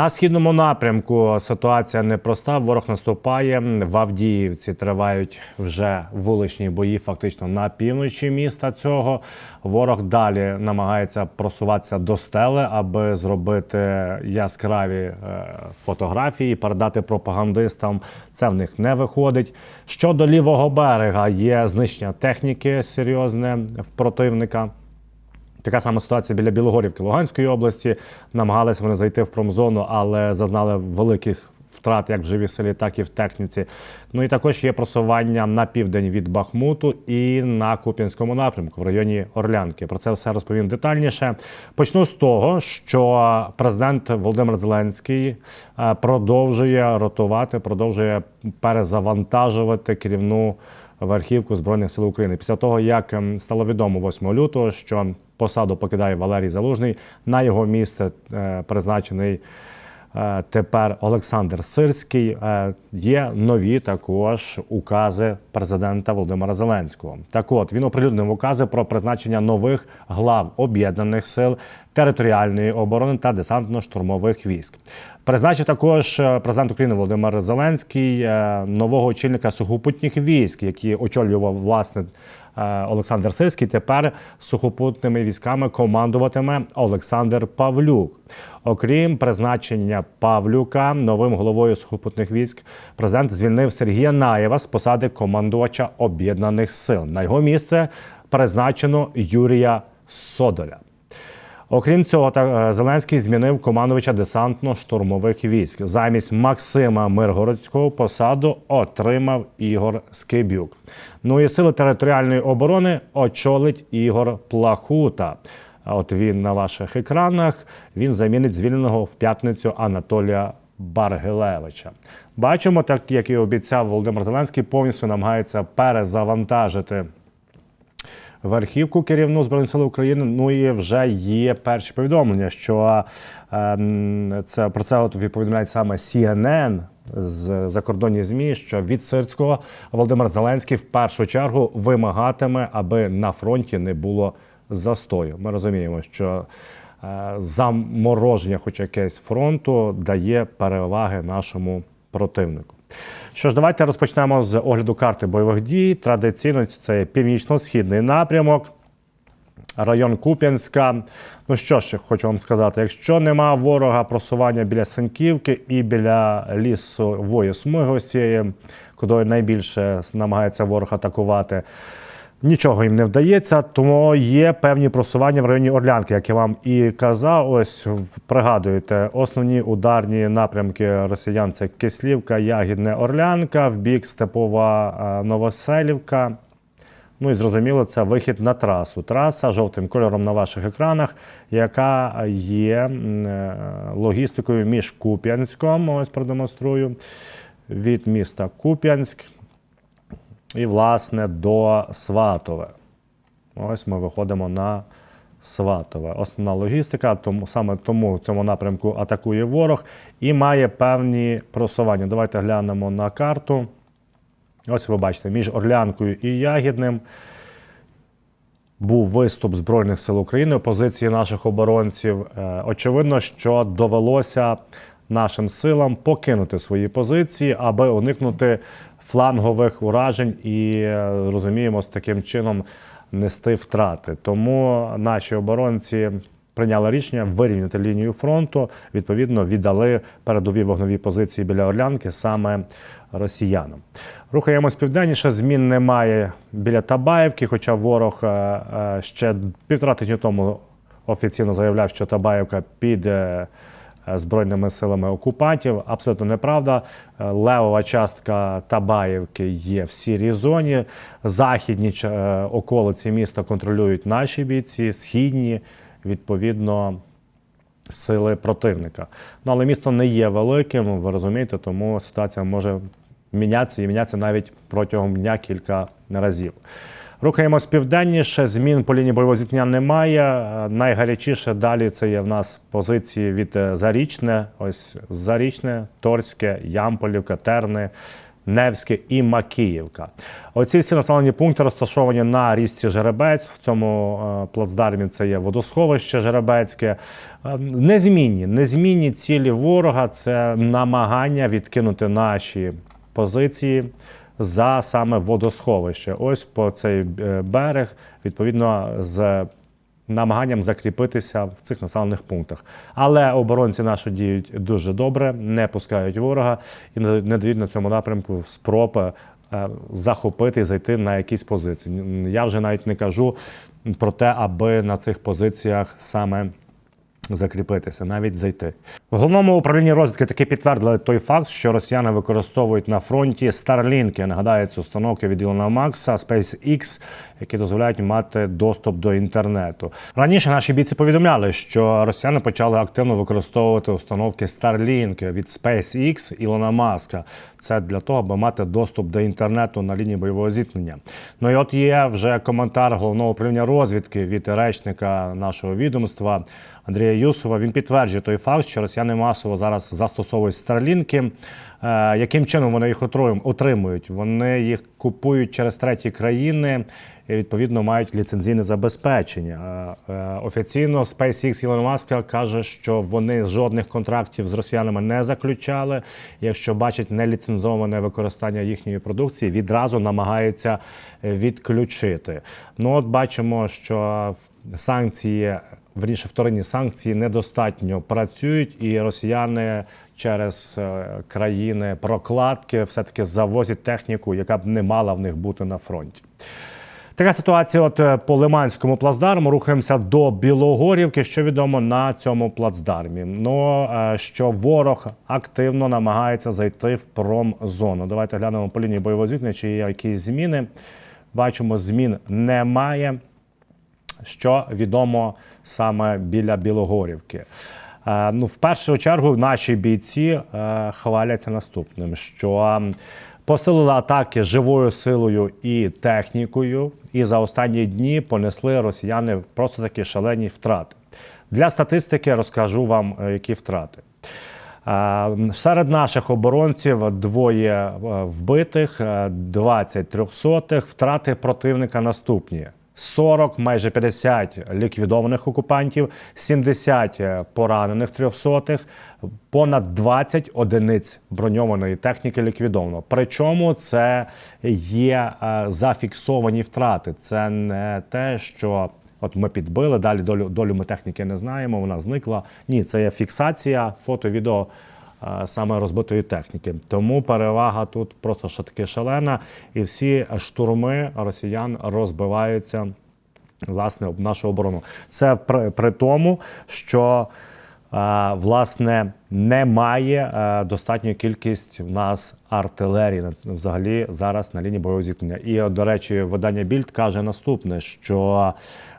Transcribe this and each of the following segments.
На східному напрямку ситуація непроста. Ворог наступає в Авдіївці. Тривають вже вуличні бої, фактично на півночі міста. Цього ворог далі намагається просуватися до стели, аби зробити яскраві е, фотографії, передати пропагандистам. Це в них не виходить. Щодо лівого берега є знищення техніки серйозне в противника. Така сама ситуація біля Білогорівки Луганської області. Намагалися вони зайти в промзону, але зазнали великих втрат як в живій силі, так і в техніці. Ну і також є просування на південь від Бахмуту і на Куп'янському напрямку в районі Орлянки. Про це все розповім детальніше. Почну з того, що президент Володимир Зеленський е, продовжує ротувати, продовжує перезавантажувати керівну верхівку збройних сил України. Після того, як ем, стало відомо 8 лютого, що посаду покидає Валерій Залужний, на його місце е, призначений. Е, Тепер Олександр Сирський Е, є нові також укази президента Володимира Зеленського. Так, от він оприлюднив укази про призначення нових глав об'єднаних сил територіальної оборони та десантно-штурмових військ. Призначив також е, президент України Володимир Зеленський нового очільника сухопутніх військ, які очолював власне Олександр Сирський. Тепер сухопутними військами командуватиме Олександр Павлюк. Окрім призначення Павлюка новим головою сухопутних військ, президент звільнив Сергія Наєва з посади командувача об'єднаних сил. На його місце призначено Юрія Содоля. Окрім цього, е, Зеленський змінив командувача десантно-штурмових військ. Замість Максима Миргородського посаду отримав Ігор Скибюк. Ну і сили територіальної оборони очолить Ігор Плахута. От він на ваших екранах. Він замінить звільненого в п'ятницю Анатолія Баргилевича. Бачимо, так як і обіцяв Володимир Зеленський, повністю намагається перезавантажити верхівку керівну Збройних сил України. Ну і вже є перші повідомлення, що е, це про це от повідомляють саме CNN з закордонні змі, що від Сирського Володимир Зеленський в першу чергу вимагатиме, аби на фронті не було застою. Ми розуміємо, що е, замороження, хоч якесь фронту, дає переваги нашому противнику. Що ж, давайте розпочнемо з огляду карти бойових дій. Традиційно це північно-східний напрямок, район Куп'янська. Ну що ж, хочу вам сказати, якщо нема ворога просування біля Санківки і біля лісової смуги, цієї, куди найбільше намагається ворог атакувати. Нічого їм не вдається, тому є певні просування в районі Орлянки, як я вам і казав. Ось пригадуєте, основні ударні напрямки росіян це Кислівка, Ягідне, Орлянка, в бік Степова е, Новоселівка. Ну і зрозуміло, це вихід на трасу. Траса жовтим кольором на ваших екранах, яка є е, логістикою між Куп'янськом. Ось продемонструю від міста Куп'янськ і, власне, до Сватове. Ось ми виходимо на Сватове. Основна логістика, тому саме тому в цьому напрямку атакує ворог і має певні просування. Давайте глянемо на карту. Ось ви бачите, між Орлянкою і Ягідним був виступ Збройних сил України, позиції наших оборонців. Е, Очевидно, що довелося нашим силам покинути свої позиції, аби уникнути флангових уражень і е, розуміємо, з таким чином нести втрати. Тому наші оборонці. Прийняли рішення вирівняти лінію фронту, відповідно віддали передові вогнові позиції біля Орлянки саме росіянам. Рухаємось південніше. Змін немає біля Табаївки, хоча ворог е, е, ще півтора тижні тому офіційно заявляв, що Табаївка піде е, збройними силами окупантів. Абсолютно неправда. Е, Левова частка Табаївки є в сірій зоні. Західні е, околиці міста контролюють наші бійці, східні відповідно сили противника. Ну але місто не є великим, ви розумієте, тому ситуація може мінятися і мінятися навіть протягом дня кілька разів. Рухаємось південніше, змін по лінії бойового зіткнення немає. Найгарячіше далі це є в нас позиції від е, Зарічне, ось Зарічне, Торське, Ямполівка, Терни. Невське і Макіївка. Оці всі населені пункти розташовані на річці Жеребець. В цьому е, плацдармі це є водосховище Жеребецьке. Е, Незмінні, незмінні цілі ворога це намагання відкинути наші позиції за саме водосховище. Ось по цей е, берег, відповідно, з намаганням закріпитися в цих населених пунктах. Але оборонці наші діють дуже добре, не пускають ворога і не дають на цьому напрямку спроби е, захопити і зайти на якісь позиції. Я вже навіть не кажу про те, аби на цих позиціях саме закріпитися, навіть зайти. В головному управлінні розвідки таки підтвердили той факт, що росіяни використовують на фронті Starlink. Нагадаю, це установки від Ілона Макса, SpaceX, які дозволяють мати доступ до інтернету. Раніше наші бійці повідомляли, що росіяни почали активно використовувати установки Starlink від SpaceX Ілона Маска. Це для того, аби мати доступ до інтернету на лінії бойового зіткнення. Ну і от є вже коментар головного управління розвідки від речника нашого відомства Андрія Юсова. Він підтверджує той факт, що росіяни масово зараз застосовують старлінки. Е, Яким чином вони їх отримують? Вони їх купують через треті країни і відповідно мають ліцензійне забезпечення. Е, е, Офіційно SpaceX Ілон Маска каже, що вони жодних контрактів з росіянами не заключали. Якщо бачать неліцензоване використання їхньої продукції, відразу намагаються відключити. Ну от бачимо, що санкції. Верніше, вторинні санкції недостатньо працюють, і росіяни через е, країни прокладки все-таки завозять техніку, яка б не мала в них бути на фронті. Така ситуація от е, по Лиманському плацдарму. Рухаємося до Білогорівки. Що відомо на цьому плацдармі? Ну е, що ворог активно намагається зайти в промзону. Давайте глянемо по лінії бойового зіткнення, чи є якісь зміни. Бачимо, змін немає що відомо саме біля Білогорівки. Е, Ну, в першу чергу, наші бійці е, хваляться наступним: що посилили атаки живою силою і технікою, і за останні дні понесли росіяни просто такі шалені втрати. Для статистики розкажу вам, е, які втрати. Серед наших оборонців двоє вбитих, е, 20 трьохсотих. Втрати противника наступні: 40, майже 50 ліквідованих окупантів, 70 поранених трьохсотих, понад 20 одиниць броньованої техніки ліквідовано. Причому це є е, зафіксовані втрати. Це не те, що От ми підбили, далі долю, долю ми техніки не знаємо, вона зникла. Ні, це є фіксація фото, відео е, саме розбитої техніки. Тому перевага тут просто що таки шалена, і всі штурми росіян розбиваються власне об нашу оборону. Це при, при тому, що е, власне немає достатньої кількість в нас артилерії взагалі зараз на лінії бойового зіткнення. І до речі, видання Більд каже наступне: що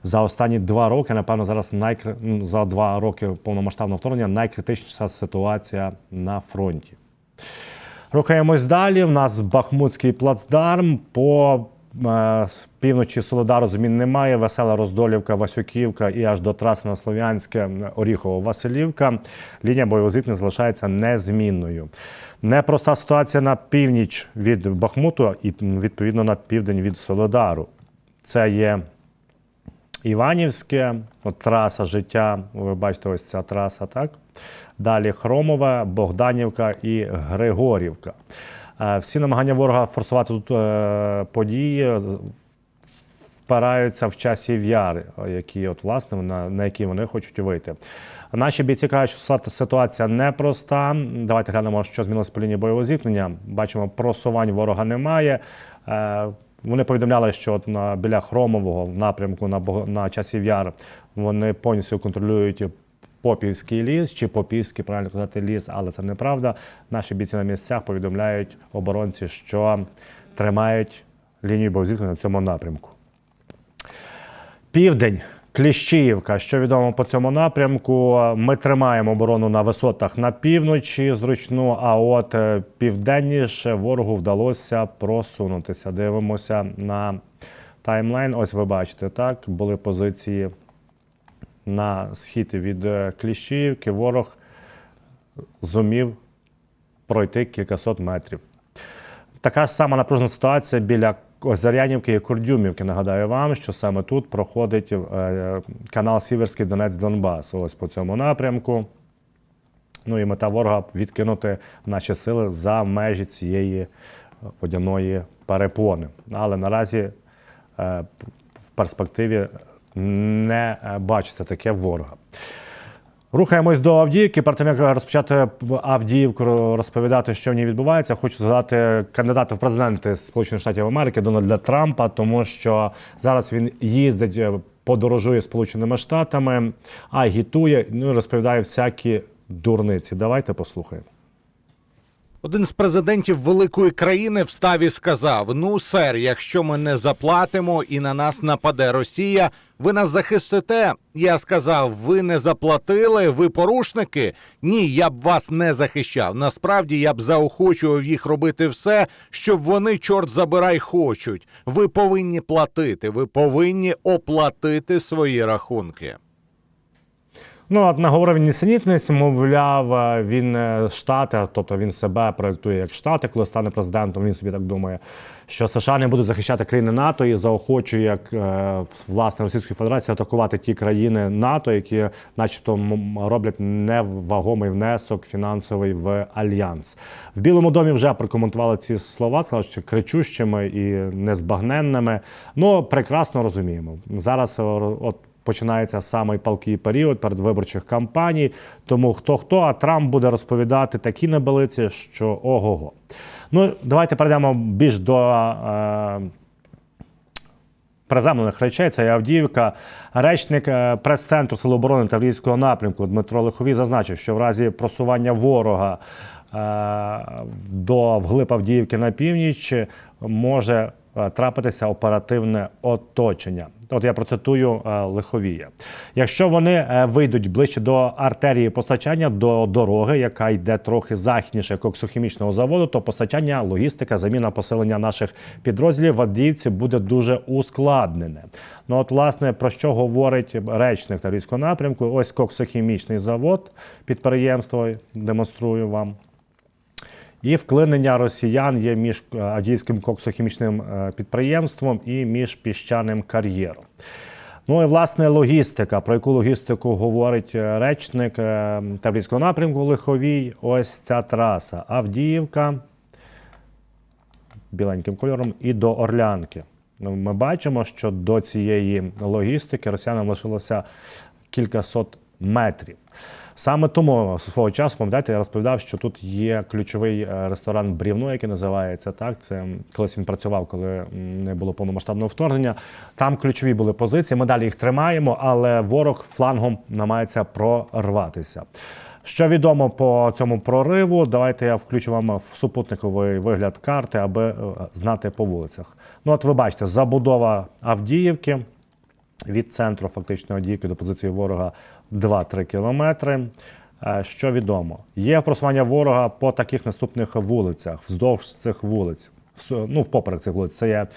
за останні два роки, напевно, зараз найкри... ну, за два роки повномасштабного вторгнення найкритичніша ситуація на фронті. Рухаємось далі. У нас Бахмутський плацдарм. По е, півночі Солодару змін немає. Весела Роздолівка, Васюківка і аж до траси на Слов'янське, Оріхово, Василівка. Лінія бойового зіткнення залишається незмінною. Непроста ситуація на північ від Бахмуту і відповідно на південь від Солодару. Це є Іванівське, от траса життя. Ви бачите, ось ця траса, так? Далі Хромове, Богданівка і Григорівка. Е, Всі намагання ворога форсувати тут е, події впираються в часів яри, які от власне на, на які вони хочуть вийти. Наші бійці кажуть, що ситуація непроста. Давайте глянемо, що змінилося по лінії бойового зіткнення. Бачимо, просувань ворога немає. Е, Вони повідомляли, що от на біля Хромового в напрямку на на часів яр вони повністю контролюють Попівський ліс чи Попівський, правильно казати, ліс, але це неправда. Наші бійці на місцях повідомляють оборонці, що тримають лінію бойового на цьому напрямку. Південь. Кліщіївка, що відомо по цьому напрямку. Ми тримаємо оборону на висотах на півночі зручну, а от е, південніше ворогу вдалося просунутися. Дивимося на таймлайн. Ось ви бачите, так були позиції на схід від е, Кліщіївки. Ворог зумів пройти кількасот метрів. Така ж сама напружена ситуація біля Озерянівки і Курдюмівки. Нагадаю вам, що саме тут проходить е, канал Сіверський Донець Донбас. Ось по цьому напрямку. Ну і мета ворога відкинути наші сили за межі цієї водяної перепони. Але наразі е, в перспективі не е, бачиться таке ворога. Рухаємось до Авдіївки. Перед тим як розпочати Авдіївку розповідати, що в ній відбувається, хочу згадати кандидата в президенти Сполучених Штатів Америки Дональда Трампа, тому що зараз він їздить, е, подорожує Сполученими Штатами, агітує, ну і розповідає всякі дурниці. Давайте послухаємо. Один з президентів великої країни встав і сказав: Ну, сер, якщо ми не заплатимо і на нас нападе Росія, ви нас захистите. Я сказав: ви не заплатили, ви порушники. Ні, я б вас не захищав. Насправді я б заохочував їх робити все, щоб вони, чорт забирай, хочуть. Ви повинні платити, ви повинні оплатити свої рахунки. Ну, от наговорив він нісенітниць, мовляв, е, він е, штати, тобто він себе проєктує як штати, коли стане президентом. Він собі так думає, що США не будуть захищати країни НАТО і заохочує як е, власне Російської Федерації атакувати ті країни НАТО, які, начебто, роблять невагомий внесок фінансовий в альянс. В Білому домі вже прокоментували ці слова, сказали, що кричущими і незбагненними. Ну прекрасно розуміємо. Зараз от. Починається самий палкий період передвиборчих кампаній. Тому хто хто, а Трамп буде розповідати такі небелиці, що ого-го. Ну, давайте перейдемо більш до е, приземлених речей. Це Авдіївка. Речник е, прес-центру Сил оборони Таврійського напрямку Дмитро Лиховій зазначив, що в разі просування ворога е, до вглиб Авдіївки на північ може трапитися оперативне оточення. От я процитую е, Лиховія. Якщо вони е, вийдуть ближче до артерії постачання до дороги, яка йде трохи західніше коксохімічного заводу, то постачання, логістика, заміна поселення наших підрозділів в Авдіївці буде дуже ускладнене. Ну от, власне, про що говорить речник Таврійського напрямку? Ось коксохімічний завод, підприємство демонструю вам. І вклинення росіян є між е, Авдіївським коксохімічним е, підприємством і між піщаним кар'єром. Ну і власне логістика, про яку логістику говорить е, речник Таврійського напрямку Лиховій. Ось ця траса Авдіївка біленьким кольором і до Орлянки. Ну, Ми бачимо, що до цієї логістики росіянам лишилося кількасот метрів. Саме тому свого часу, пам'ятаєте, я розповідав, що тут є ключовий е, ресторан Брівно, який називається так. Це колись він працював, коли не було повномасштабного вторгнення. Там ключові були позиції. Ми далі їх тримаємо, але ворог флангом намагається прорватися. Що відомо по цьому прориву? Давайте я включу вам в супутниковий вигляд карти, аби е, знати по вулицях. Ну, от ви бачите, забудова Авдіївки від центру фактично Авдіївки до позиції ворога 2-3 кілометри. Е, Що відомо? Є просування ворога по таких наступних вулицях, вздовж цих вулиць, ну, впоперек цих вулиць. Це є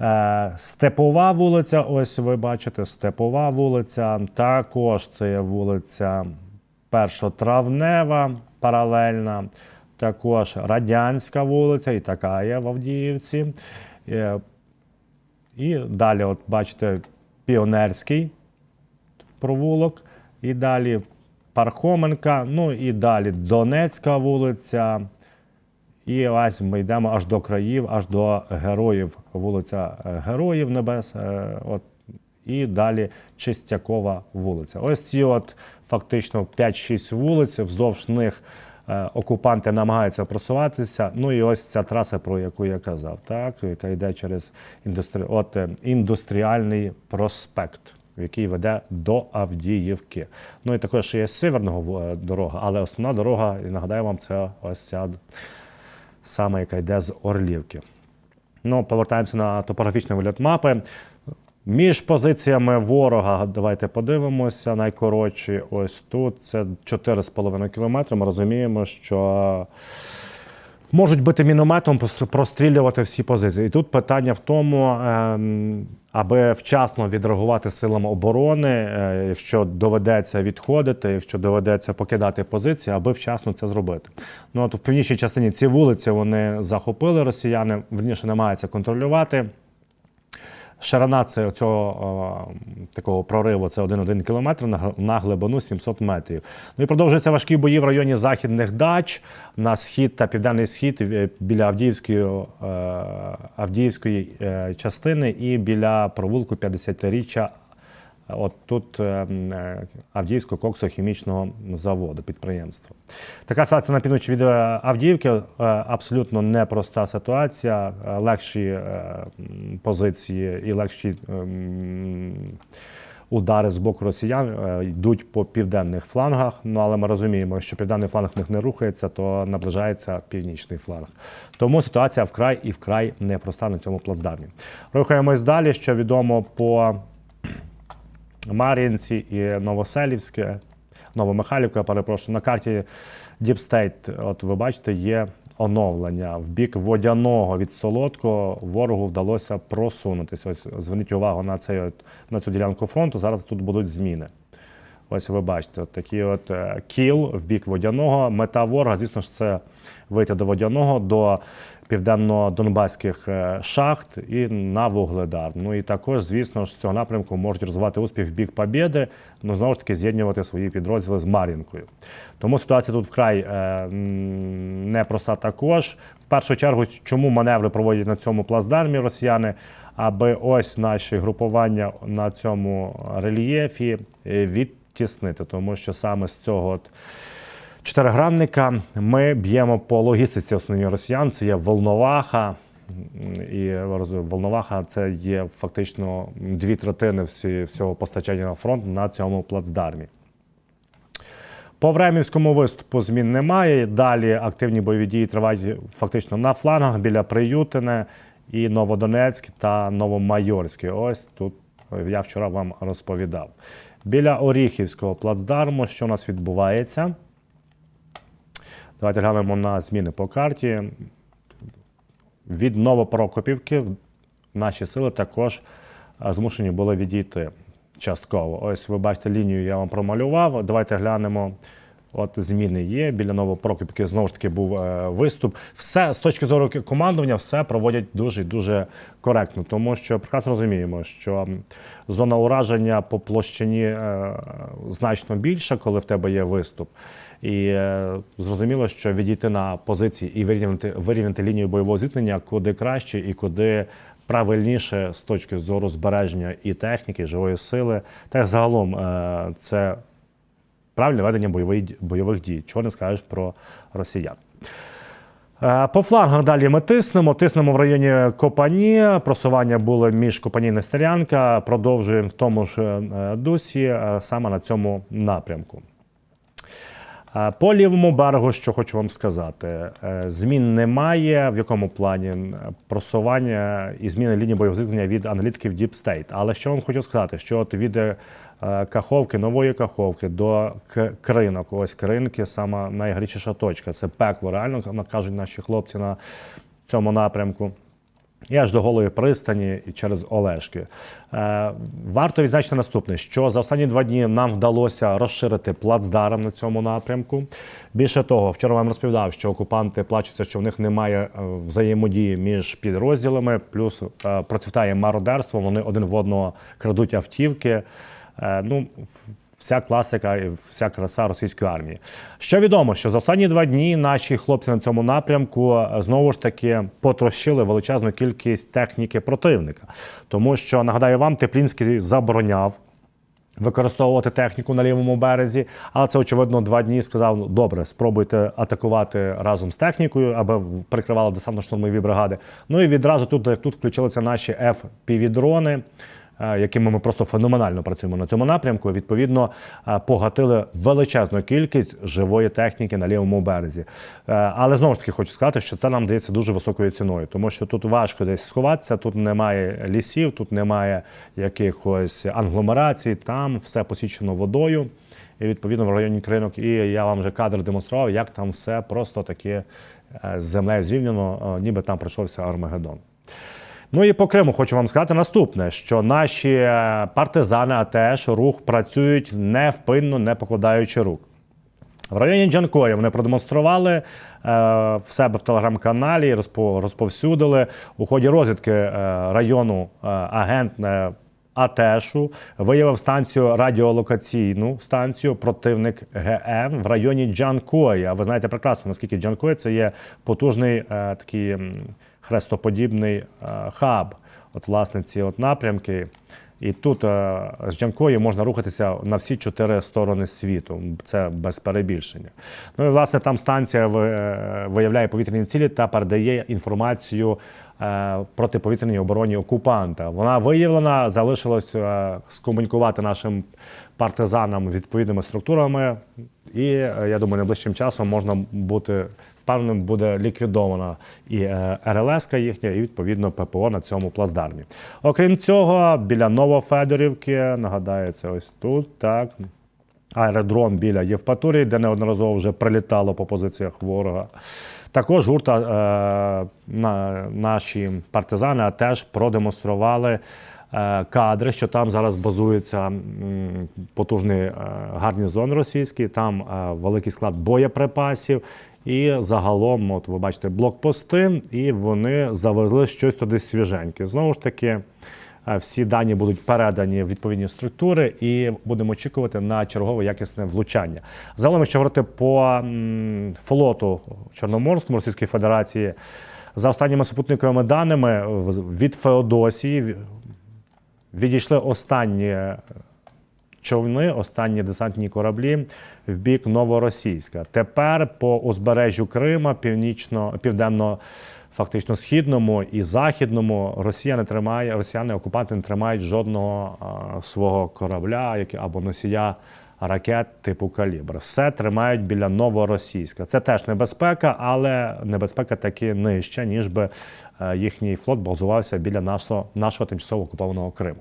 е, Степова вулиця, ось ви бачите, Степова вулиця. Також це є вулиця Першотравнева, паралельна. Також Радянська вулиця, і така є в Авдіївці. Е, і далі, от бачите, Піонерський провулок, і далі Пархоменка, ну і далі Донецька вулиця. І ось ми йдемо аж до країв, аж до героїв, вулиця е, Героїв Небес. е, От, і далі Чистякова вулиця. Ось ці от фактично 5-6 вулиць, вздовж них е, окупанти намагаються просуватися. Ну і ось ця траса, про яку я казав, так, яка йде через індустрі... от, індустріальний проспект. Який веде до Авдіївки. Ну і також є з северного е, дорога, але основна дорога, і нагадаю вам, це ось ця саме, яка йде з Орлівки. Ну, повертаємося на топографічний вигляд мапи. Між позиціями ворога, давайте подивимося, найкоротші ось тут. Це 4,5 кілометри. Ми розуміємо, що можуть бити мінометом, прострілювати всі позиції. І тут питання в тому, ем, аби вчасно відреагувати силам оборони, е, якщо доведеться відходити, якщо доведеться покидати позиції, аби вчасно це зробити. Ну от в північній частині ці вулиці вони захопили росіяни, верніше намагаються контролювати. Ширина це цього такого прориву це 1,1 кілометр на, глибину 700 метрів. Ну і продовжуються важкі бої в районі західних дач на схід та південний схід е, біля Авдіївської, е, Авдіївської е, частини і біля провулку 50-річчя От тут е, е, Авдіївського коксохімічного заводу, підприємства. Така ситуація на півночі від е, Авдіївки абсолютно непроста ситуація. Легші позиції і легші е, удари з боку росіян йдуть по південних флангах. Ну але ми розуміємо, що південний фланг в них не рухається, то наближається північний фланг. Тому ситуація вкрай і вкрай непроста на цьому плацдармі. Рухаємось далі. Що відомо по Мар'їнці і Новоселівське, Новомихайлівка, перепрошую, на карті State, от ви бачите, є оновлення. В бік водяного від Солодкого ворогу вдалося просунутися. Ось зверніть увагу на, цей, от, на цю ділянку фронту. Зараз тут будуть зміни. Ось ви бачите, от такий от е, кіл в бік водяного. Мета ворога, звісно ж, це вийти до водяного, до південно-донбаських е, шахт і на вугледар. Ну і також, звісно ж, з цього напрямку можуть розвивати успіх в бік Побєди, ну знову ж таки з'єднувати свої підрозділи з Мар'їнкою. Тому ситуація тут вкрай е, непроста також. В першу чергу, чому маневри проводять на цьому плацдармі росіяни? Аби ось наші групування на цьому рельєфі е, відтіснити, тому що саме з цього от чотиригранника ми б'ємо по логістиці основній росіян. Це є Волноваха. І Волноваха це є фактично дві третини всього постачання на фронт на цьому плацдармі. По Времівському виступу змін немає. Далі активні бойові дії тривають фактично на флангах біля Приютине і Новодонецьк та Новомайорське. Ось тут я вчора вам розповідав. Біля Оріхівського плацдарму, що у нас відбувається. Давайте глянемо на зміни по карті. Від Новопрокопівки наші сили також е, змушені були відійти частково. Ось ви бачите лінію, я вам промалював. Давайте глянемо. От зміни є. Біля Новопрокопівки знову ж таки був е, виступ. Все з точки зору командування, все проводять дуже дуже коректно, тому що прекрасно розуміємо, що зона ураження по площині е, значно більша, коли в тебе є виступ. І е, зрозуміло, що відійти на позиції і вирівняти, вирівняти лінію бойового зіткнення куди краще і куди правильніше з точки зору збереження і техніки, і живої сили. Та загалом е, це правильне ведення бойової, бойових дій. Чого не скажеш про росіян. Е, По флангах далі ми тиснемо. Тиснемо в районі Копані. Просування було між Копані і Нестерянка. Продовжуємо в тому ж дусі саме на цьому напрямку. По лівому берегу, що хочу вам сказати, е, змін немає. В якому плані просування і зміни лінії бойового зіткнення від аналітиків Deep State. Але що вам хочу сказати, що от від е, Каховки, нової Каховки до кринок, ось кринки, сама найгарячіша точка. Це пекло, реально кажуть наші хлопці на цьому напрямку. І аж до голої пристані і через Олешки. Е, варто відзначити наступне: що за останні два дні нам вдалося розширити плацдарм на цьому напрямку. Більше того, вчора вам розповідав, що окупанти плачуться, що в них немає е, взаємодії між підрозділами, плюс е, процвітає мародерство. Вони один в одного крадуть автівки. Е, ну, Вся класика і вся краса російської армії. Що відомо, що за останні два дні наші хлопці на цьому напрямку е, знову ж таки потрощили величезну кількість техніки противника. Тому що нагадаю вам, Теплінський забороняв використовувати техніку на лівому березі, але це очевидно два дні сказав: ну добре, спробуйте атакувати разом з технікою, аби прикривали десантно-штурмові бригади. Ну і відразу тут, тут включилися наші FPV-дрони. е, Якими ми просто феноменально працюємо на цьому напрямку, відповідно е, погатили величезну кількість живої техніки на лівому березі. Е, Але знову ж таки хочу сказати, що це нам дається дуже високою ціною, тому що тут важко десь сховатися, тут немає лісів, тут немає якихось англомерацій, там все посічено водою. і відповідно в районі кринок. І я вам вже кадр демонстрував, як там все просто таки е, з землею зрівняно, е, ніби там прийшовся Армагеддон. Ну і по Криму хочу вам сказати наступне: що наші е, партизани, а теж рух працюють невпинно, не покладаючи рук. В районі Джанкої вони продемонстрували е, в себе в телеграм-каналі, розпо- розповсюдили у ході розвідки е, району е, агент е, АТЕШу виявив станцію радіолокаційну станцію противник ГМ в районі Джанкої. А ви знаєте прекрасно, наскільки Джанкої це є потужний е, такий хрестоподібний е, хаб. От, власне, ці от напрямки. І тут е, з Джанкої можна рухатися на всі чотири сторони світу. Це без перебільшення. Ну і власне там станція е, виявляє повітряні цілі та передає інформацію протиповітряній обороні окупанта. Вона виявлена, залишилось скомунікувати нашим партизанам відповідними структурами. І я думаю, найближчим часом можна бути впевненим, буде ліквідована і е, РЛС їхня, і відповідно ППО на цьому плацдармі. Окрім цього, біля Новофедорівки, нагадаю, це ось тут, так. Аеродром біля Євпаторії, де неодноразово вже прилітало по позиціях ворога. Також гурта е, на, наші партизани теж продемонстрували кадри, що там зараз базується потужний е, гарнізон російський, там е, великий склад боєприпасів. І загалом, от ви бачите, блокпости, і вони завезли щось туди свіженьке. Знову ж таки, е, всі дані будуть передані в відповідні структури, і будемо очікувати на чергове якісне влучання. Загалом, якщо говорити по флоту Чорноморському Російської Федерації, за останніми супутниковими даними від Феодосії відійшли останні човни, останні десантні кораблі в бік Новоросійська. Тепер по узбережжю Крима, північно, південно. Фактично східному і західному Росія не тримає, росіяни окупанти не тримають жодного а, свого корабля або носія ракет типу калібр. Все тримають біля новоросійська. Це теж небезпека, але небезпека таки нижча, ніж би е, їхній флот базувався біля нашого, нашого тимчасово окупованого Криму.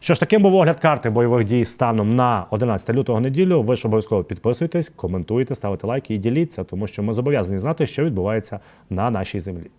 Що ж, таким був огляд карти бойових дій станом на 11 лютого неділю. Ви ж обов'язково підписуйтесь, коментуйте, ставите лайки і діліться, тому що ми зобов'язані знати, що відбувається на нашій землі.